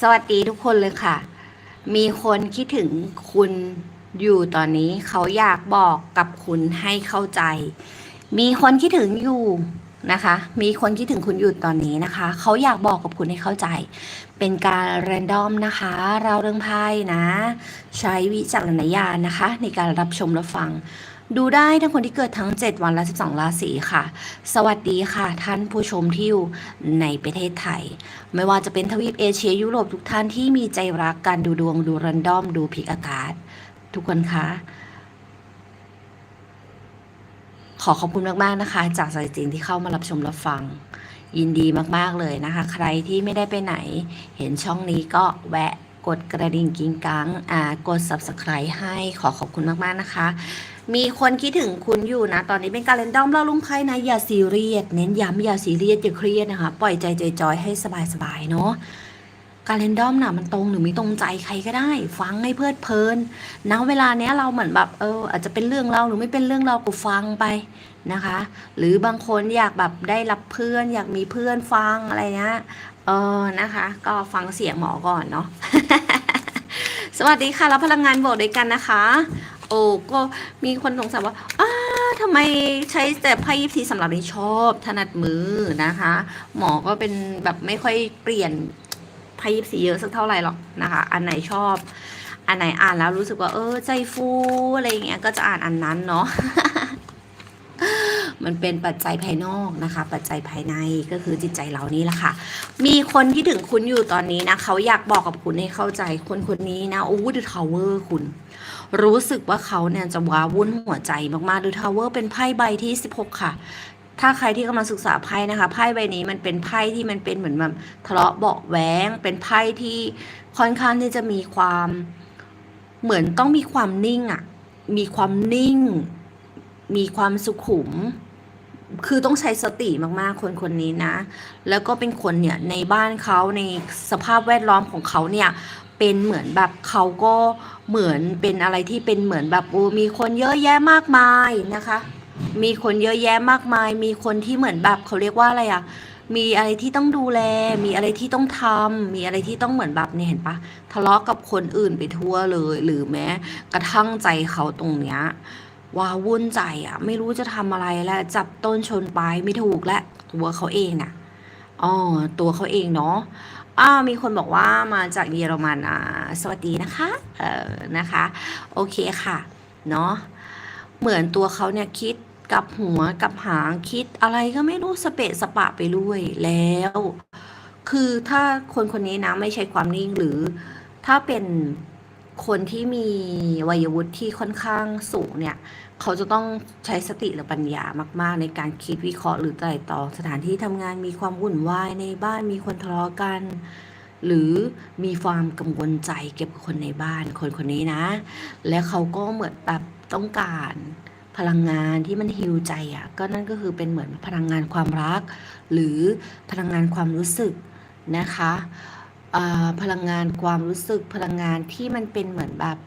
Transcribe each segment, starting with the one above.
สวัสดีทุกคนเลยค่ะ มีคนคิดถึงคุณอยู่ตอนนี้เขาอยากบอกกับคุณให้เข้าใจ มีคนคิดถึงอยู่นะคะ มีคนคิดถึงคุณอยู่ตอนนี้นะคะ เขาอยากบอกกับคุณให้เข้าใจ เป็นการแรนดอมนะคะ เราเรื่องไพ่นะ ใช้วิจารณญาณนะคะ ในการรับชมรับฟัง ดูได้ทั้งคนที่เกิดทั้ง 7 วันและ 12 ราศีค่ะ สวัสดีค่ะ ท่านผู้ชมที่อยู่ในประเทศไทย ไม่ว่าจะเป็นทวีปเอเชียยุโรปทุกท่านที่มีใจรักการดูดวงดูรันดอมดูพิกอากาศ ทุกคนคะขอขอบคุณมาก ๆ นะคะ จากใจจริงที่เข้ามารับชมรับฟัง ยินดีมาก ๆ เลยนะคะ ใครที่ไม่ได้ไปไหน เห็นช่องนี้ก็แวะกดกระดิ่งกิ้งกังอ่ากด subscribe ให้ขอขอบคุณมาก ๆ นะคะ มีคนคิดถึงคุณอยู่นะ ตอนนี้เป็นการเล่นดอมเล่าลุงไพ่นะ อย่าซีเรียส เน้นย้ำอย่าซีเรียสอย่าเครียดนะคะ ปล่อยใจใจจอยให้สบายๆเนาะการเล่นดอมน่ะมันตรงหรือไม่ตรงใจใครก็ได้ ฟังให้เพลิดเพลินณเวลาเนี้ยเราเหมือนแบบเอออาจจะเป็นเรื่องเราหรือไม่เป็นเรื่องเราก็ฟังไปนะคะ หรือบางคนอยากแบบได้รับเพื่อน อยากมีเพื่อนฟังอะไรเนี้ยเออนะคะ ก็ฟังเสียงหมอก่อนเนาะสวัสดีค่ะรับพลังงานโบสด้วยกันนะคะ โอ้ก็มีคนสงสัยว่าอ้าทำไมใช้แต่ไพ่ยิปซีสำหรับในชอบถนัดมือนะคะ หมอก็เป็นแบบไม่ค่อยเปลี่ยนไพ่ยิปซีเยอะสักเท่าไหร่หรอกนะคะ อันไหนชอบ อันไหนอ่านแล้วรู้สึกว่า เออ ใจฟูอะไรอย่างเงี้ยก็จะอ่านอันนั้นเนาะมันเป็นปัจจัยภายนอกนะคะ ปัจจัยภายในก็คือจิตใจเรานี่แหละค่ะ มีคนที่ถึงคุณอยู่ตอนนี้นะ เขาอยากบอกกับคุณให้เข้าใจคนคนนี้นะโอ้ดูทาวเวอร์คุณ รู้สึกว่าเขาเนี่ยจะว้าวุ่นหัวใจมากๆดูทาวเวอร์เป็นไพ่ใบที่ 16 ค่ะ ถ้าใครที่กำลังศึกษาไพ่นะคะไพ่ใบนี้มันเป็นไพ่ที่มันเป็นเหมือนแบบทะเลาะเบาะแว้งเป็นไพ่ที่ค่อนข้างที่จะมีความเหมือนต้องมีความนิ่งอะมีความนิ่ง มีความสุขุมคือต้องใช้สติมากๆ คนคนนี้นะ แล้วก็เป็นคนเนี่ยในบ้านเขาในสภาพแวดล้อมของเขาเนี่ย เป็นเหมือนแบบเขาก็เหมือนเป็นอะไรที่เป็นเหมือนแบบโอ้มีคนเยอะแยะมากมายนะคะ มีคนเยอะแยะมากมาย มีคนที่เหมือนแบบเขาเรียกว่าอะไรอะมีอะไรที่ต้องดูแล มีอะไรที่ต้องทำมีอะไรที่ต้องเหมือนแบบเนี่ยเห็นปะทะเลาะกับคนอื่นไปทั่วเลย หรือแม้กระทั่งใจเขาตรงเนี้ยว้าวุ่นใจอะไม่รู้จะทำอะไรแล้วจับต้นชนปลายไม่ถูกและตัวเขาเองน่ะอ๋อตัวเขาเองเนาะ อ่ามีคนบอกว่ามาจากเยอรมันอ่าสวัสดีนะคะ เออนะคะ โอเคค่ะ เนาะเหมือนตัวเขาเนี่ยคิดกับหัวกับหางคิดอะไรก็ไม่รู้สเปะสปะไปด้วยแล้ว คือถ้าคนคนนี้นะไม่ใช่ความนิ่งหรือถ้าเป็น คนที่มีวัยวุฒิที่ค่อนข้างสูงเนี่ย เขาจะต้องใช้สติและปัญญามาก ๆ ในการคิดวิเคราะห์หรือไตร่ตรองสถานที่ทำงานมีความวุ่นวายในบ้านมีคนทะเลาะกัน หรือมีความกังวลใจเกี่ยวกับคนในบ้านคนคนนี้นะ และเขาก็เหมือนแบบต้องการพลังงานที่มันฮิวใจอะ่ะก็นั่นก็คือเป็นเหมือนพลังงานความรัก หรือพลังงานความรู้สึกนะคะ พลังงานความรู้สึกพลังงานที่มันเป็นเหมือนแบบ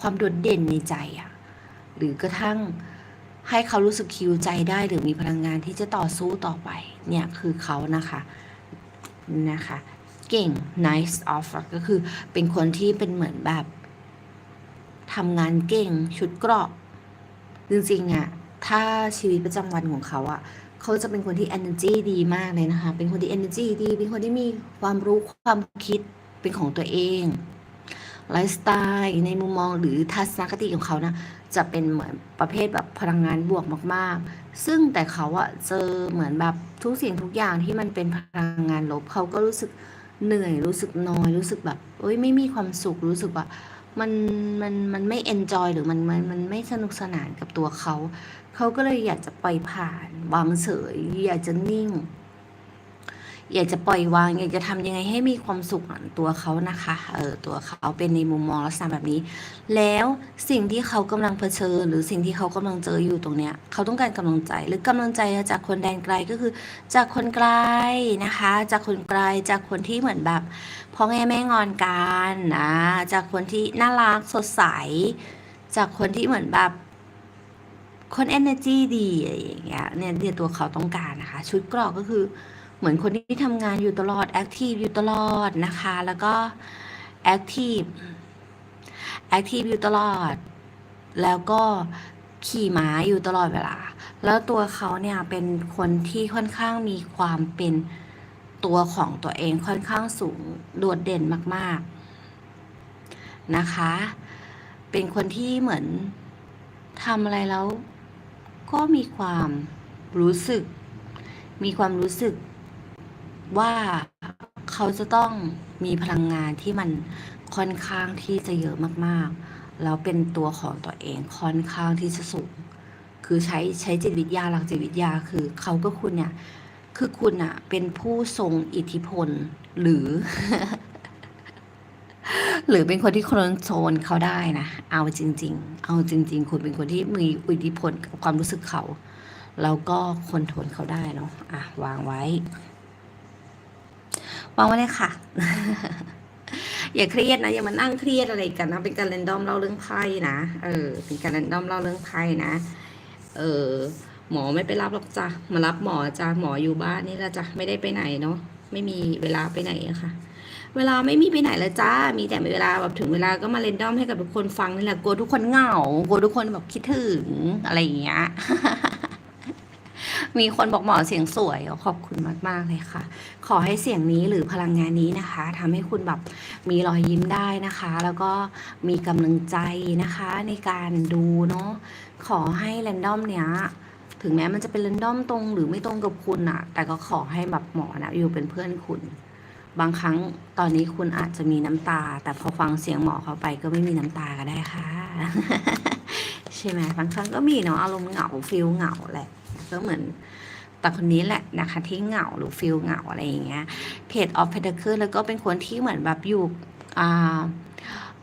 ความโดดเด่นในใจอะหรือกระทั่งให้เขารู้สึกคิวใจได้หรือมีพลังงานที่จะต่อสู้ต่อไป เนี่ยคือเขานะคะนะคะ เก่ง nice offer ก็คือเป็นคนที่เป็นเหมือนแบบทำงานเก่งชุดเกราะ จริงๆอะถ้าชีวิตประจำวันของเขาอะ เขาจะเป็นคนที่ energy ดีมากเลยนะคะ เป็นคนที่ energy ดี เป็นคนที่มีความรู้ความคิดเป็นของตัวเองไลฟ์สไตล์ในมุมมองหรือทัศนคติของเขานะจะเป็นเหมือนประเภทแบบพลังงานบวกมาก ๆ ซึ่งแต่เขาอะเจอเหมือนแบบทุกสิ่งทุกอย่างที่มันเป็นพลังงานลบเขาก็รู้สึกเหนื่อยรู้สึกนอยรู้สึกแบบเอ้ยไม่มีความสุขรู้สึกว่ามันมันมันไม่เอนจอยหรือมันมันมันไม่สนุกสนานกับตัวเขา เขาก็เลยอยากจะปล่อยผ่านวางเฉยอยากจะนิ่ง อยากจะปล่อยวาง อยากจะทำยังไงให้มีความสุขตัวเขานะคะเออตัวเขาเป็นในมุมมองลักษณะแบบนี้ แล้วสิ่งที่เขากำลังเผชิญ หรือสิ่งที่เขากำลังเจออยู่ตรงเนี้ย เขาต้องการกำลังใจหรือกำลังใจจากคนแดนไกลก็คือ จากคนไกลนะคะ จากคนไกลจากคนที่เหมือนแบบพ่อแม่แม่งอนกันนะจากคนที่น่ารักสดใส จากคนที่เหมือนแบบ คน energy ดีอะไรอย่างเงี้ยเนี่ยเนี่ยตัวเขาต้องการนะคะ ชุดกรอกก็คือเหมือนคนที่ทำงานอยู่ตลอดแอคทีฟอยู่ตลอดนะคะ แล้วก็แอคทีฟแอคทีฟอยู่ตลอด แล้วก็ขี่ม้าอยู่ตลอดเวลา แล้วตัวเขาเนี่ยเป็นคนที่ค่อนข้างมีความเป็นตัวของตัวเองค่อนข้างสูงโดดเด่นมาก ๆนะคะ เป็นคนที่เหมือนทำอะไรแล้ว ก็มีความรู้สึก มีความรู้สึกว่าเขาจะต้องมีพลังงานที่มันค่อนข้างที่จะเยอะมากๆ แล้วเป็นตัวของตัวเองค่อนข้างที่จะสูง คือใช้ใช้จิตวิทยาหลักจิตวิทยาคือเขาก็คุณเนี่ย คือคุณอะเป็นผู้ทรงอิทธิพลหรือ หรือเป็นคนที่คอนโทรลเขาได้นะ เอาจริง ๆ เอาจริง ๆ คุณเป็นคนที่มีอิทธิพลกับความรู้สึกเขา แล้วก็คอนโทรลเขาได้เนาะอะวางไว้ วางไว้เลยค่ะ อย่าเครียดนะ อย่ามานั่งเครียดอะไรกันนะ เป็นการเรนดอมเล่าเรื่องไพ่นะ เออ เป็นการเรนดอมเล่าเรื่องไพ่นะ เออ หมอไม่ไปรับหรอกจ้ะ มารับหมอจ้ะ หมออยู่บ้านนี่แหละจ้ะ ไม่ได้ไปไหนเนาะ ไม่มีเวลาไปไหนอะค่ะ เวลาไม่มีไปไหนเลยจ้า มีแต่เวลาแบบถึงเวลาก็มาเรนดอมให้กับทุกคนฟังนี่แหละกลัวทุกคนเหงากลัวทุกคนแบบคิดถึงอะไรอย่างเงี้ย มีคนบอกหมอเสียงสวยขอบคุณมาก ๆ เลยค่ะ ขอให้เสียงนี้หรือพลังงานนี้นะคะทำให้คุณแบบมีรอยยิ้มได้นะคะ แล้วก็มีกำลังใจนะคะในการดูเนาะขอให้แรนดอมเนี้ยถึงแม้มันจะเป็นแรนดอมตรงหรือไม่ตรงกับคุณอะแต่ก็ขอให้แบบหมอนะอยู่เป็นเพื่อนคุณ บางครั้งตอนนี้คุณอาจจะมีน้ำตา แต่พอฟังเสียงหมอเขาไปก็ไม่มีน้ำตาก็ได้ค่ะ ใช่ไหมบางครั้งก็มีเนาะอารมณ์เหงาฟิลเหงาแหละก็เหมือนแต่คนนี้แหละนะคะที่เหงาหรือฟิลเหงาอะไรอย่างเงี้ยเพจออฟเพดเคิลแล้วก็เป็นคนที่เหมือนแบบอยู่อ่า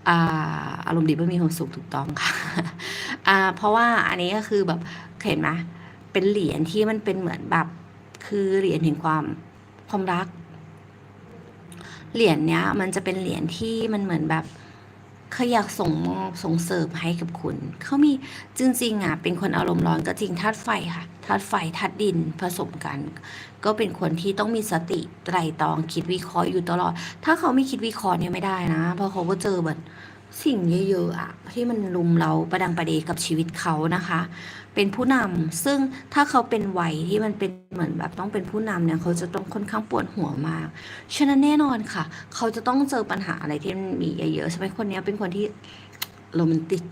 อ่าอารมณ์ดีไม่มีความสุขถูกต้องค่ะอ่าเพราะว่าอันนี้ก็คือแบบเห็นไหมเป็นเหรียญที่มันเป็นเหมือนแบบคือเหรียญแห่งความความรัก เหรียญเนี้ย มันจะเป็นเหรียญที่มันเหมือนแบบเขาอยากส่งมอบส่งเสริมให้กับคุณ เขามีจริงๆอะเป็นคนอารมณ์ร้อนก็จริงธาตุไฟค่ะธาตุไฟธาตุดินผสมกัน ก็เป็นคนที่ต้องมีสติไตรตรองคิดวิเคราะห์อยู่ตลอด ถ้าเขาไม่คิดวิเคราะห์เนี่ยไม่ได้นะ เพราะเขาก็เจอแบบ สิ่งเยอะๆอะที่มันลุมเราประดังประเดกับชีวิตเขานะคะ เป็นผู้นำซึ่งถ้าเขาเป็นวัยที่มันเป็นเหมือนแบบต้องเป็นผู้นำเนี่ยเขาจะต้องค่อนข้างปวดหัวมาก ฉะนั้นแน่นอนค่ะ เขาจะต้องเจอปัญหาอะไรที่มันมีเยอะๆใช่ไหมคนนี้เป็นคนที่โรแมนติก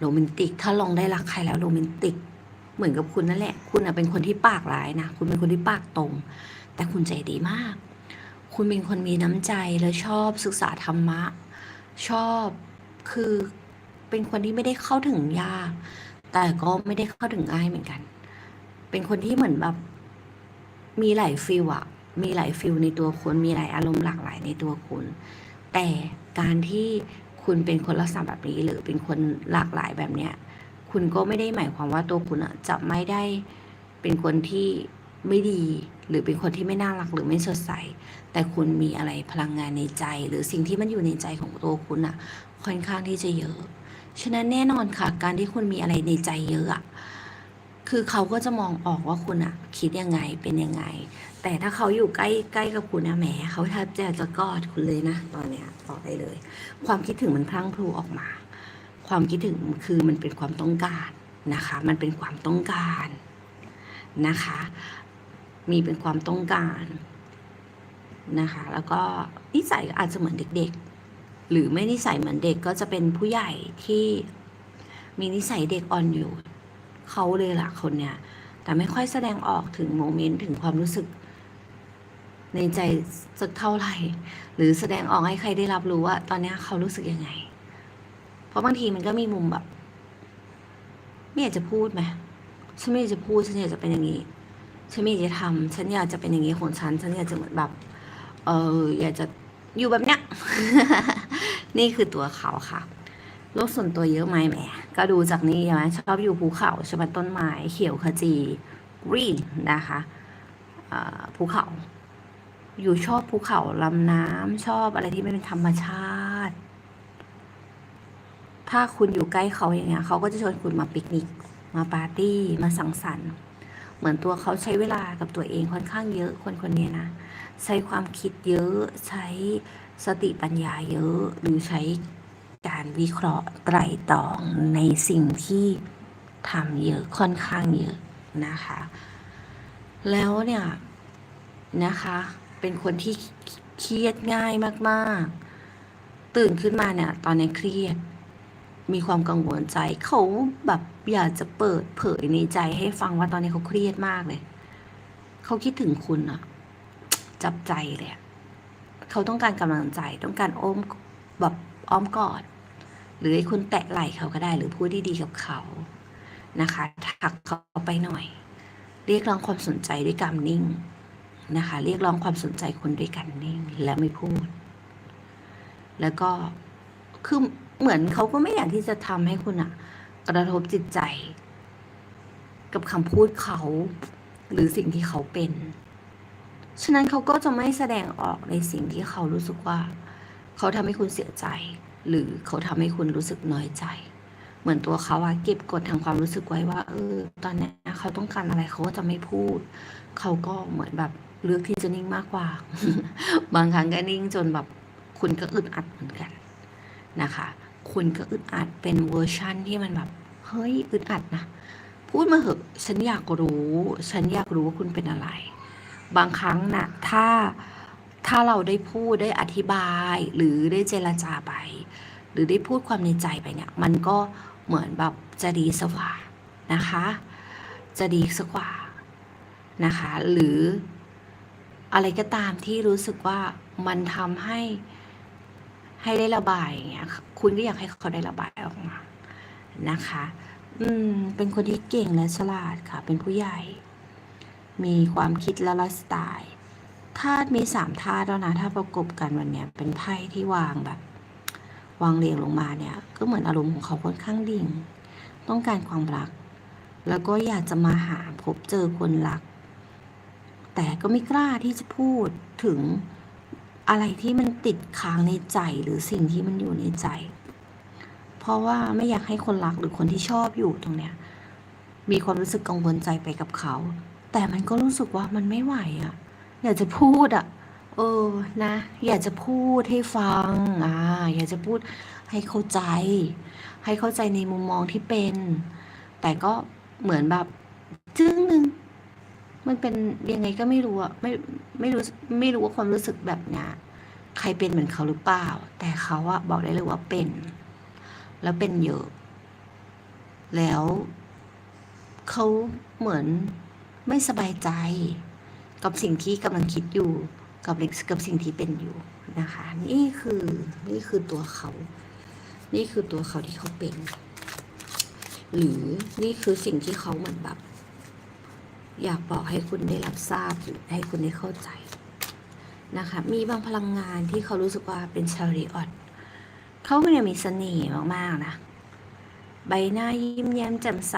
โรแมนติก ถ้าลองได้รักใครแล้วโรแมนติก เหมือนกับคุณนั่นแหละ คุณเป็นคนที่ปากร้ายนะ คุณเป็นคนที่ปากตรง แต่คุณใจดีมาก คุณเป็นคนมีน้ำใจและชอบศึกษาธรรมะ ชอบคือเป็นคนที่ไม่ได้เข้าถึงยาก แต่ก็ไม่ได้เข้าถึงง่ายเหมือนกัน เป็นคนที่เหมือนแบบมีหลายฟิลอะมีหลายฟิลในตัวคุณมีหลายอารมณ์หลากหลายในตัวคุณ แต่การที่คุณเป็นคนลักษณะแบบนี้ หรือเป็นคนหลากหลายแบบเนี้ย คุณก็ไม่ได้หมายความว่าตัวคุณอะจะไม่ได้เป็นคนที่ ไม่ดี หรือเป็นคนที่ไม่น่ารักหรือไม่สดใส แต่คุณมีอะไรพลังงานในใจ หรือสิ่งที่มันอยู่ในใจของตัวคุณอะค่อนข้างที่จะเยอะ ฉะนั้นแน่นอนค่ะ การที่คุณมีอะไรในใจเยอะอะคือเขาก็จะมองออกว่าคุณอะคิดยังไงเป็นยังไง แต่ถ้าเขาอยู่ใกล้ใกล้กับคุณนะแหมเขาแทบจะจะกอดคุณเลยนะ ตอนเนี้ยบอได้เลย ความคิดถึงมันพลั่งพลูออกมา ความคิดถึงคือมันเป็นความต้องการนะคะ มันเป็นความต้องการนะคะ มีเป็นความต้องการนะคะ แล้วก็นิสัยอาจจะเหมือนเด็กๆ หรือไม่นิสัยเหมือนเด็กก็จะเป็นผู้ใหญ่ที่มีนิสัยเด็กอ่อนอยู่ เขาเลยล่ะคนเนี้ยแต่ไม่ค่อยแสดงออกถึงโมเมนต์ถึงความรู้สึก ในใจสักเท่าไหร่ หรือแสดงออกให้ใครได้รับรู้ว่า ตอนนี้เขารู้สึกยังไง เพราะบางทีมันก็มีมุมแบบ ไม่อยากจะพูดไหมฉันไม่อยากจะพูดฉันอยากจะเป็นอย่างนี้ ฉันไม่จะทำฉันอยากจะเป็นอย่างนี้ของฉัน ฉันอยากจะเหมือนแบบ เอออยากจะอยู่แบบเนี้ย นี่คือตัวเขาค่ะ โลกส่วนตัวเยอะไหมแหม ก็ดูจากนี่ใช่ไหมชอบอยู่ภูเขาช่ไหมต้นไม้เขียวขจีกรีนนะคะภูเขา อยู่ชอบภูเขาลำน้ำชอบอะไรที่ไม่เป็นธรรมชาติ ถ้าคุณอยู่ใกล้เขาอย่างเงี้ยเขาก็จะชวนคุณมาปิกนิก มาปาร์ตี้ มาสังสรรค์ เหมือนตัวเขาใช้เวลากับตัวเองค่อนข้างเยอะคนคนนี้นะ ใช้ความคิดเยอะใช้สติปัญญาเยอะ หรือใช้การวิเคราะห์ไตร่ตรองในสิ่งที่ทำเยอะค่อนข้างเยอะนะคะ แล้วเนี่ยนะคะ เป็นคนที่เครียดง่ายมากๆ ตื่นขึ้นมาเนี่ย ตอนนี้เครียด มีความกังวลใจเขาแบบ อยากจะเปิดเผยในใจให้ฟังว่าตอนนี้เขาเครียดมากเลย เขาคิดถึงคุณอะจับใจเลยเขาต้องการกำลังใจ ต้องการอ้อมแบบอ้อมกอด หรือให้คุณแตะไหล่เขาก็ได้ หรือพูดดีๆกับเขานะคะทักเขาไปหน่อย เรียกร้องความสนใจด้วยการนิ่งนะคะ เรียกร้องความสนใจคนด้วยการนิ่งและไม่พูด แล้วก็คือเหมือนเขาก็ไม่อยากที่จะทำให้คุณอะ กระทบจิตใจ กับคำพูดเขา หรือสิ่งที่เขาเป็น ฉะนั้นเขาก็จะไม่แสดงออกในสิ่งที่เขารู้สึกว่า เขาทำให้คุณเสียใจ หรือเขาทำให้คุณรู้สึกน้อยใจ เหมือนตัวเขาอะเก็บกดทางความรู้สึกไว้ว่า เออ ตอนนี้เขาต้องการอะไรเขาก็จะไม่พูด เขาก็เหมือนแบบเลือกที่จะนิ่งมากกว่า บางครั้งก็นิ่งจนแบบคุณก็อึดอัดเหมือนกันนะคะ คุณก็อึดอัดเป็นเวอร์ชั่นที่มันแบบ เฮ้ยอึดอัดนะ พูดมาเหอะฉันอยากรู้ ฉันอยากรู้ว่าคุณเป็นอะไร บางครั้งนะ่ะถ้าถ้าเราได้พูดได้อธิบาย หรือได้เจรจาไป หรือได้พูดความในใจไปเนี่ย มันก็เหมือนแบบจะดีสว่านะคะ จะดีสักกว่านะคะ หรืออะไรก็ตามที่รู้สึกว่ามันทำให้ ให้ได้ระบายอย่างเงี้ยคุณก็อยากให้เขาได้ระบายออกมานะคะ อืม เป็นคนที่เก่งและฉลาดค่ะ เป็นผู้ใหญ่ มีความคิดและไลฟ์สไตล์ธาตุมีสามธาตุแล้วนะถ้าประกบกันวันเนี้ยเป็นไพ่ที่วางแบบ วางเรียงลงมาเนี่ย ก็เหมือนอารมณ์ของเขาค่อนข้างดิ่ง ต้องการความรัก แล้วก็อยากจะมาหาพบเจอคนรัก แต่ก็ไม่กล้าที่จะพูดถึง อะไรที่มันติดค้างในใจหรือสิ่งที่มันอยู่ในใจ เพราะว่าไม่อยากให้คนรักหรือคนที่ชอบอยู่ตรงเนี้ย มีความรู้สึกกังวลใจไปกับเขา แต่มันก็รู้สึกว่ามันไม่ไหวอะ่ะ อยากจะพูดอะ่ะ เออนะ อยากจะพูดให้ฟังอ่าอยากจะพูดให้เข้าใจ ให้เข้าใจในมุมมองที่เป็น แต่ก็เหมือนแบบจึ้งหนึ่ง มันเป็นยังไงก็ไม่รู้อะไม่ไม่รู้ไม่รู้ว่าความรู้สึกแบบเนี้ยใครเป็นเหมือนเขาหรือเปล่า แต่เขาอะบอกได้เลยว่าเป็น แล้วเป็นเยอะ แล้วเขาเหมือนไม่สบายใจ กับสิ่งที่กำลังคิดอยู่กับกับสิ่งที่เป็นอยู่นะคะ นี่คือนี่คือตัวเขา นี่คือตัวเขาที่เขาเป็น หรือนี่คือสิ่งที่เขาเหมือนแบบ อยากบอกให้คุณได้รับทราบให้คุณได้เข้าใจนะคะ มีบางพลังงานที่เขารู้สึกว่าเป็นชาริออตเขาเนี่ยมีเสน่ห์มากๆนะ ใบหน้ายิ้มแย้มแจ่มใส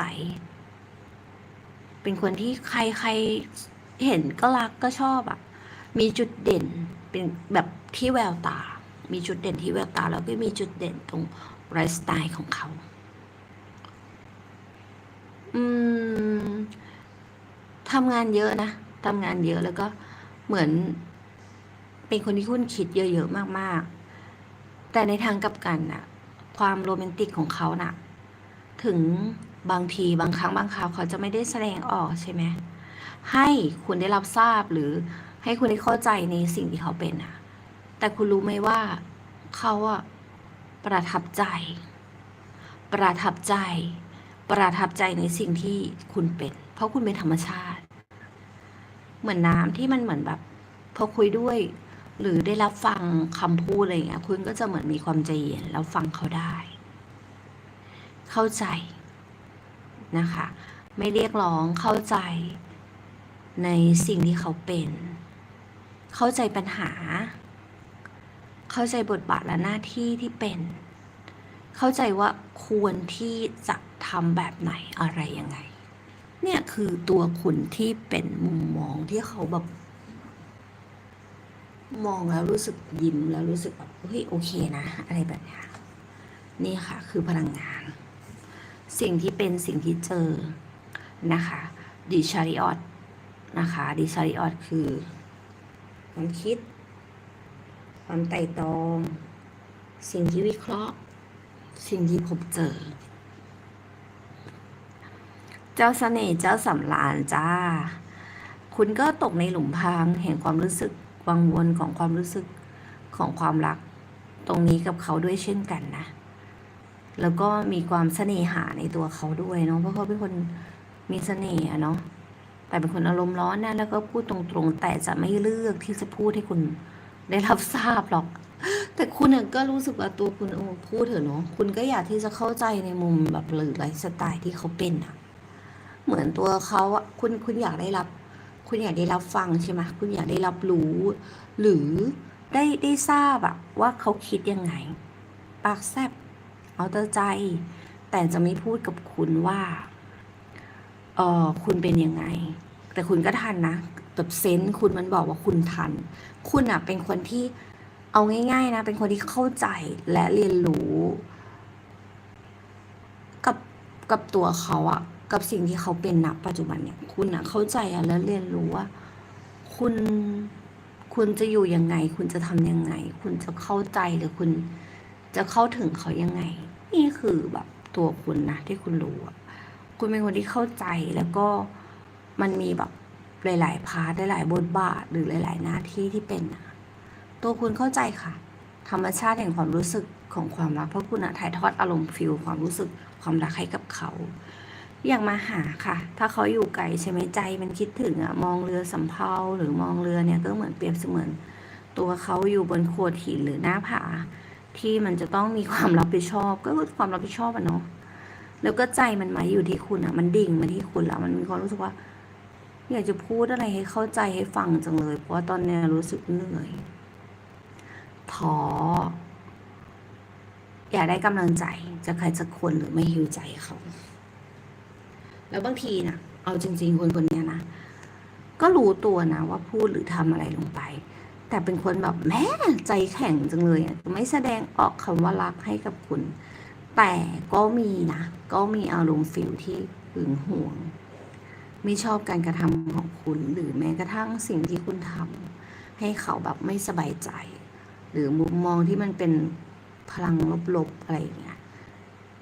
เป็นคนที่ใครใครเห็นก็รักก็ชอบอะ่ะ มีจุดเด่นเป็นแบบที่แววตา มีจุดเด่นที่แววตาแล้วก็มีจุดเด่นตรงไลฟ์สไตล์ของเขา อืม ทำงานเยอะนะทำงานเยอะแล้วก็เหมือน เป็นคนที่คุ้นคิดเยอะๆมากๆ แต่ในทางกลับกันน่ะ ความโรแมนติกของเขาน่ะ ถึงบางทีบางครั้งบางคราวเขาจะไม่ได้แสดงออกใช่ไหมให้คุณได้รับทราบหรือให้คุณได้เข้าใจในสิ่งที่เขาเป็นน่ะแต่คุณรู้ไหมว่าเขาอะประทับใจ ประทับใจ ประทับใจในสิ่งที่คุณเป็น เพราะคุณเป็นธรรมชาติ เหมือนน้ำที่มันเหมือนแบบพอคุยด้วย หรือได้รับฟังคำพูดอะไรเงี้ย คุณก็จะเหมือนมีความใจเย็นแล้วฟังเขาได้ เข้าใจนะคะ ไม่เรียกร้องเข้าใจในสิ่งที่เขาเป็น เข้าใจปัญหา เข้าใจบทบาทและหน้าที่ที่เป็น เข้าใจว่าควรที่จะทำแบบไหนอะไรยังไง เนี่ยคือตัวคุณที่เป็นมุมมองที่เขาแบบมองแล้วรู้สึกยิ้มแล้วรู้สึกแบบเฮ้ยโอเคนะ อะไรแบบนี้นี่ค่ะ คือพลังงาน สิ่งที่เป็นสิ่งที่เจอนะคะดิชาริออตนะคะดิชาริออตคือ ความคิด ความไต่ตรอง สิ่งที่วิเคราะห์ สิ่งที่พบเจอ เจ้าเสน่ห์เจ้าสำราญจ้า คุณก็ตกในหลุมพรางแห่งความรู้สึกวังวนของความรู้สึกของความรัก ตรงนี้กับเขาด้วยเช่นกันนะ แล้วก็มีความเสน่หาในตัวเขาด้วยเนาะเพราะเขาเป็นคนมีเสน่ห์เนาะแต่เป็นคนอารมณ์ร้อนนะแล้วก็พูดตรงๆ แต่จะไม่เลือกที่จะพูดให้คุณได้รับทราบหรอก แต่คุณน่ะก็รู้สึกว่าตัวคุณโอ้พูดเถอะเนาะคุณก็อยากที่จะเข้าใจในมุมแบบหรือไลฟ์สไตล์ที่เขาเป็นอะเหมือนตัวเขาอะคุณคุณอยากได้รับ คุณอยากได้รับฟังใช่ไหมคุณอยากได้รับรู้ หรือได้ได้ทราบอะว่าเขาคิดยังไง ปากแซบเอาแต่ใจ แต่จะไม่พูดกับคุณว่าเออคุณเป็นยังไง แต่คุณก็ทันนะแบบเซนส์คุณมันบอกว่าคุณทัน คุณอะเป็นคนที่ เอาง่าย ๆ นะ เป็นคนที่เข้าใจและเรียนรู้ กับกับตัวเขาอะกับสิ่งที่เขาเป็นณปัจจุบันเนี่ย คุณอะเข้าใจอะและเรียนรู้ว่า คุณคุณจะอยู่ยังไง คุณจะทำยังไง คุณจะเข้าใจหรือคุณจะเข้าถึงเขายังไง นี่คือแบบตัวคุณนะที่คุณรู้อะคุณเป็นคนที่เข้าใจแล้วก็มันมีแบบหลาย ๆ พาร์ทหลาย ๆ บทบาทหรือหลาย ๆ หน้าที่ที่เป็นอะ ตัวคุณเข้าใจค่ะ ธรรมชาติแห่งความรู้สึกของความรัก เพราะคุณอะถ่ายทอดอารมณ์ฟิลความรู้สึกความรักให้กับเขา อย่ากมาหาค่ะ ถ้าเขาอยู่ไกลใช่ไหมใจมันคิดถึงอะมองเรือสำเภาหรือมองเรือเนี่ยก็เหมือนเปรียบเสมือน ตัวเขาอยู่บนโขดหินหรือหน้าผา ที่มันจะต้องมีความรับผิดชอบ ก็คือความรับผิดชอบอะเนาะแล้วก็ใจมันมาอยู่ที่คุณอะมันดิ่งมาที่คุณแล้วมันมีความรู้สึกว่าอยากจะพูดอะไรให้เข้าใจให้ฟังจังเลย เพราะว่าตอนเนี้ยรู้สึกเหนื่อย ท้ออยากได้กำลังใจจากใครสักคนหรือไม่หิวใจเขา แล้วบางทีนะเอาจริง ๆ คนคนนี้นะก็รู้ตัวนะว่าพูดหรือทำอะไรลงไป แต่เป็นคนแบบแม่ใจแข็งจังเลยไม่แสดงออกคำว่ารักให้กับคุณ แต่ก็มีนะ ก็มีอารมณ์ฟิลที่หึงหวง ไม่ชอบการกระทำของคุณหรือแม้กระทั่งสิ่งที่คุณทำให้เขาแบบไม่สบายใจ หรือมุมมองที่มันเป็นพลังลบๆอะไรอย่างเงี้ย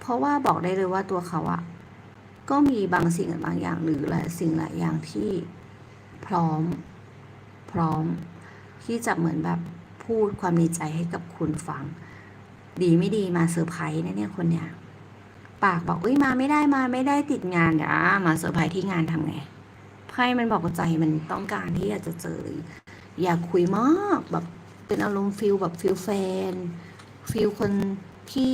เพราะว่าบอกได้เลยว่าตัวเขาอะก็มีบางสิ่งบางอย่างหรือหลายสิ่งหลายอย่างที่พร้อมพร้อมที่จะเหมือนแบบพูดความในใจให้กับคุณฟัง ดีไม่ดีมาเซอร์ไพรส์นะเนี่ยคนเนี้ยปากบอกอุ้ยมาไม่ได้มาไม่ได้ติดงานเดี๋ยวอะมาเซอร์ไพรส์ที่งานทำไงไพ่มันบอกใจมันต้องการที่อยากจะเจออยากคุยมากแบบ เป็นอารมณ์ฟิลแบบฟิลแฟนฟิลคนที่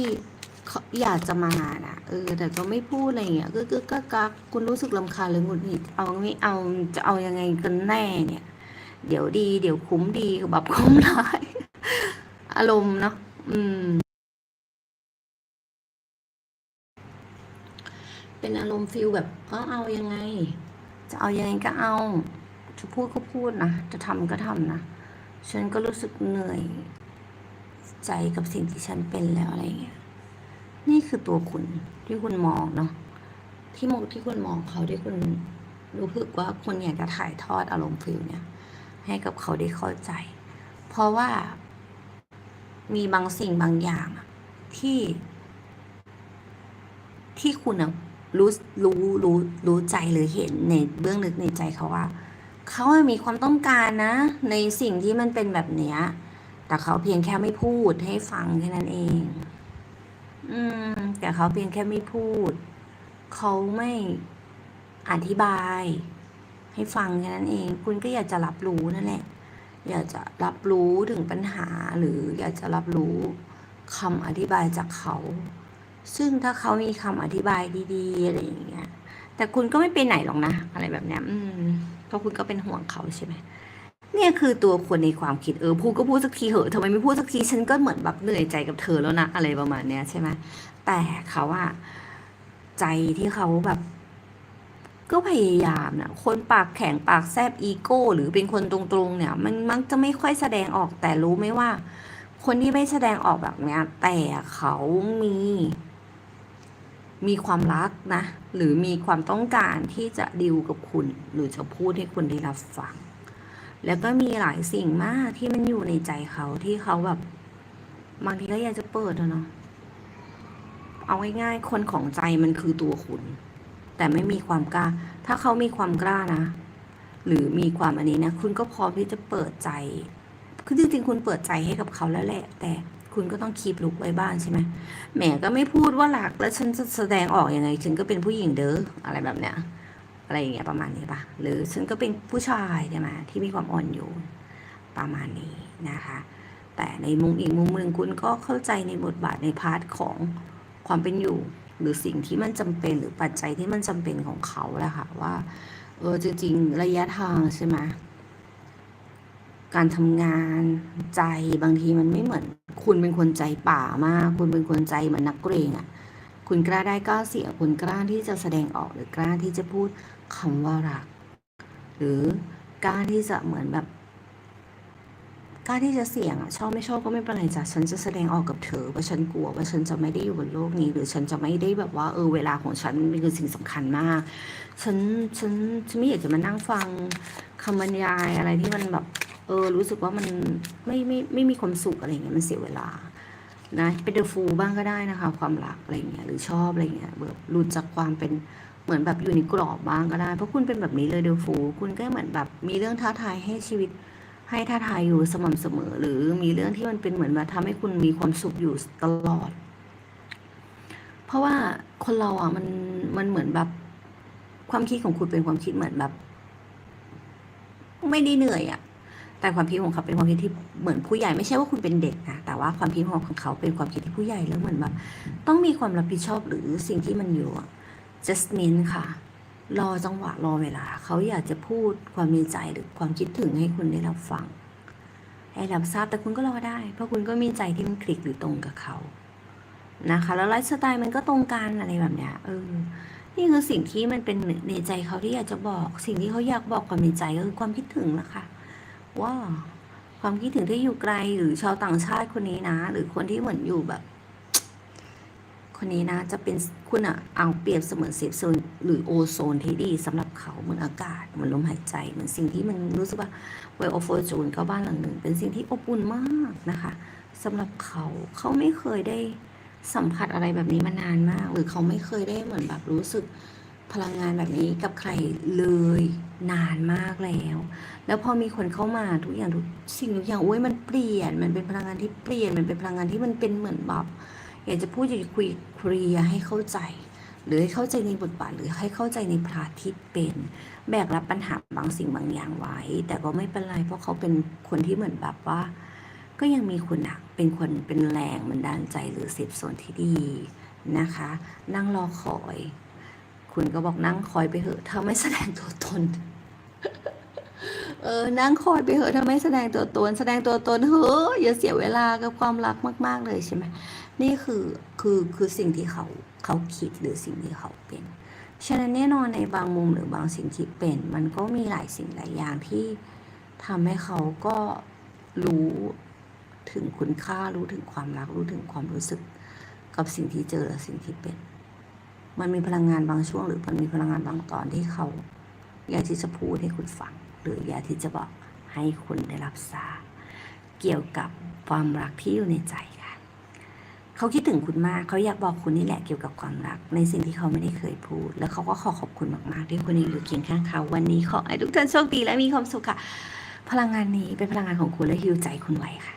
เขาอยากจะมาน่ะเออ แต่ก็ไม่พูดอะไรอย่างเงี้ยก็ก็ก็กักคุณรู้สึกลำคาญหรือหงุดหงิดเอาไม่เอาจะเอายังไงกันแน่เนี่ย เดี๋ยวดี เดี๋ยวคุ้มดีแบบคุ้มร้ายอารมณ์เนาะอืม เป็นอารมณ์ฟิลแบบก็เอายังไง จะเอายังไงก็เอา จะพูดก็พูดนะจะทำก็ทำนะ ฉันก็รู้สึกเหนื่อยใจกับสิ่งที่ฉันเป็นแล้วอะไรเงี้ย นี่คือตัวคุณที่คุณมองเนาะ ที่มองที่คุณมองเขาที่คุณรู้สึกว่าคุณอยากจะถ่ายทอดอารมณ์ฟิลเนี่ย ให้กับเขาได้เข้าใจ เพราะว่ามีบางสิ่งบางอย่างที่ ที่คุณรู้รู้รู้รู้ใจหรือเห็นในเบื้องลึกในใจเขาว่า เขามีความต้องการนะ ในสิ่งที่มันเป็นแบบเนี้ย แต่เขาเพียงแค่ไม่พูดให้ฟังแค่นั้นเอง อืม แต่เขาเพียงแค่ไม่พูด เขาไม่อธิบาย ให้ฟังแค่นั้นเอง คุณก็อยากจะรับรู้นั่นแหละ อยากจะรับรู้ถึงปัญหาหรืออยากจะรับรู้คำอธิบายจากเขา ซึ่งถ้าเขามีคำอธิบายดีๆอะไรอย่างเงี้ย แต่คุณก็ไม่ไปไหนหรอกนะ อะไรแบบเนี้ย อืม เพราะคุณก็เป็นห่วงเขาใช่ไหมเนี่ยคือตัวคนในความคิดเออพูดก็พูดสักทีเหอะทำไมไม่พูดสักทีฉันก็เหมือนแบบเหนื่อยใจกับเธอแล้วนะอะไรประมาณเนี้ยใช่ไหมแต่เขาอะใจที่เขาแบบ ก็พยายามนะคนปากแข็งปากแซบอีโก้ หรือเป็นคนตรงๆเนี่ย มันมักจะไม่ค่อยแสดงออกแต่รู้ไหมว่า คนที่ไม่แสดงออกแบบเนี้ยแต่เขามี มีความรักนะ หรือมีความต้องการที่จะดิวกับคุณ หรือจะพูดให้คุณได้รับฟัง แล้วก็มีหลายสิ่งมากที่มันอยู่ในใจเขาที่เขาแบบบางทีก็อยากจะเปิดอะเนาะเอาง่ายๆคนของใจมันคือตัวคุณ แต่ไม่มีความกล้า ถ้าเขามีความกล้านะ หรือมีความอันนี้นะ คุณก็พร้อมที่จะเปิดใจ คือจริงๆคุณเปิดใจให้กับเขาแล้วแหละ แต่ คุณก็ต้องคีบลุกไว้บ้านใช่ไหมแหมก็ไม่พูดว่าหลักแล้วฉันจะแสดงออกอยังไง ฉันก็เป็นผู้หญิงเด้ออะไรแบบเนี้ยอะไรอย่างเงี้ยประมาณนี้ปะหรือฉันก็เป็นผู้ชายใช่ไหมที่มีความอ่อนโยนประมาณนี้นะคะ แต่ในมุมอีกมุมหนึ่งคุณก็เข้าใจในบทบาทในพาร์ทของความเป็นอยู่ หรือสิ่งที่มันจำเป็นหรือปัจจัยที่มันจำเป็นของเขาแหละค่ะว่าเออจริงๆระยะทางใช่ไหม การทำงานใจบางทีมันไม่เหมือน คุณเป็นคนใจป่ามาก คุณเป็นคนใจเหมือนนักเกรงอะ่ะ คุณกล้าได้กล้าเสียคุณกล้าที่จะแสดงออกหรือกล้าที่จะพูดคำว่ารัก หรือกล้าที่จะเหมือนแบบกล้าที่จะเสี่ยงอะชอบไม่ชอบก็ไม่เป็นไรจ้ะฉันจะแสดงออกกับเธอว่าฉันกลัวว่าฉันจะไม่ได้อยู่บนโลกนี้ หรือฉันจะไม่ได้แบบว่าเออเวลาของฉันมันคือสิ่งสำคัญมาก ฉันฉันฉันไม่อยากจะมานั่งฟังคำบรรยายอะไรที่มันแบบ เออรู้สึกว่ามันไม่ไม่ไม่มีความสุขอะไรเงี้ยมันเสียเวลานะเป็นเดอะฟูบ้างก็ได้นะคะ ความรักอะไรเงี้ยหรือชอบอะไรเงี้ยแบบหลุดจากความเป็นเหมือนแบบอยู่ในกรอบบ้างก็ได้ เพราะคุณเป็นแบบนี้เลยเดอะฟูคุณก็เหมือนแบบมีเรื่องท้าทายให้ชีวิตให้ท้าทายอยู่สม่ำเสมอ หรือมีเรื่องที่มันเป็นเหมือนมาทำให้คุณมีความสุขอยู่ตลอด เพราะว่าคนเราอะมันมันเหมือนแบบความคิดของคุณเป็นความคิดเหมือนแบบ ไม่ได้เหนื่อยอะ แต่ความคิดของเขาเป็นความคิดที่เหมือนผู้ใหญ่ไม่ใช่ว่าคุณเป็นเด็กนะแต่ว่าความคิดของเขาเป็นความคิดที่ผู้ใหญ่แล้วเหมือนแบบต้องมีความรับผิดชอบหรือสิ่งที่มันอยู่อะ just นินค่ะรอจังหวะรอเวลา เขาอยากจะพูดความในใจหรือความคิดถึงให้คุณได้รับฟังให้รับทราบแต่คุณก็รอได้ เพราะคุณก็มีใจที่มันคลิกหรือตรงกับเขานะคะ แล้วไลฟ์สไตล์มันก็ตรงกันอะไรแบบเนี้ยเออนี่คือสิ่งที่มันเป็นในใจเขาที่อยากจะบอก สิ่งที่เขาอยากบอกความในใจก็คือความคิดถึงนะคะ ว่าความคิดถึงที่อยู่ไกลหรือชาวต่างชาติคนนี้นะ หรือคนที่เหมือนอยู่แบบ คนนี้นะจะเป็นคุณอะเอาเปรียบเสมือนเซฟโซนหรือโอโซนที่ดีสำหรับเขาเหมือนอากาศเหมือนลมหายใจเหมือนสิ่งที่มันรู้สึกว่าเวลโอโฟจูนก็บ้านหลังหนึ่ง เป็นสิ่งที่อบอุ่นมากนะคะสำหรับเขาเขาไม่เคยได้สัมผัสอะไรแบบนี้มานานมาก หรือเขาไม่เคยได้เหมือนแบบรู้สึก พลังงานแบบนี้กับใครเลยนานมากแล้ว แล้วพอมีคนเข้ามาทุกอย่างทุกสิ่งทุกอย่างโอ้ยมันเปลี่ยน มันเป็นพลังงานที่เปลี่ยน มันเป็นพลังงานที่มันเป็นเหมือนแบบอยากจะพูดอยากจะคุยเคลียให้เข้าใจ หรือให้เข้าใจในบทบาทหรือให้เข้าใจในพระอาทิตย์เป็นแบกรับปัญหาบางสิ่งบางอย่างไว้ แต่ก็ไม่เป็นไรเพราะเขาเป็นคนที่เหมือนแบบว่า ก็ยังมีคุณอะเป็นคนเป็นแรงบันดาลใจหรือเซฟโซนที่ดีนะคะ นั่งรอคอย คุณก็บอกนั่งคอยไปเถอะถ้าไม่แสดงตัวตน เออ นั่งคอยไปเถอะถ้าไม่แสดงตัวตน แสดงตัวตน เฮ้ออย่าเสียเวลากับความรักมาก ๆ เลยใช่ไหมนี่คือคือคือสิ่งที่เขาเขาคิดหรือสิ่งที่เขาเป็น ฉะนั้นแน่นอนในบางมุมหรือบางสิ่งที่เป็น มันก็มีหลายสิ่งหลายอย่างที่ทำให้เขาก็รู้ถึงคุณค่ารู้ถึงความรักรู้ถึงความรู้สึกกับสิ่งที่เจอและสิ่งที่เป็น มันมีพลังงานบางช่วง หรือมันมีพลังงานบางตอนที่เขา อยากที่จะพูดให้คุณฟัง หรืออยากที่จะบอกให้คุณได้รับทราบเกี่ยวกับความรักที่อยู่ในใจค่ะเขาคิดถึงคุณมากเขาอยากบอกคุณนี่แหละเกี่ยวกับความรัก ในสิ่งที่เขาไม่ได้เคยพูด แล้วเขาก็ขอขอบคุณมากๆที่คุณยังอยู่เคียงข้างเขาวันนี้ขอให้ทุกท่านโชคดีและมีความสุขค่ะ พลังงานนี้เป็นพลังงานของคุณและฮิวใจคุณไว้ค่ะ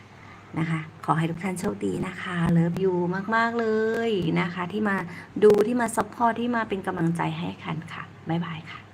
นะคะ ขอให้ทุกท่านโชคดีนะคะ เลิฟยูมาก ๆ เลยนะคะ ที่มาดูที่มาซัพพอร์ตที่มาเป็นกำลังใจให้กันค่ะ บ๊ายบายค่ะ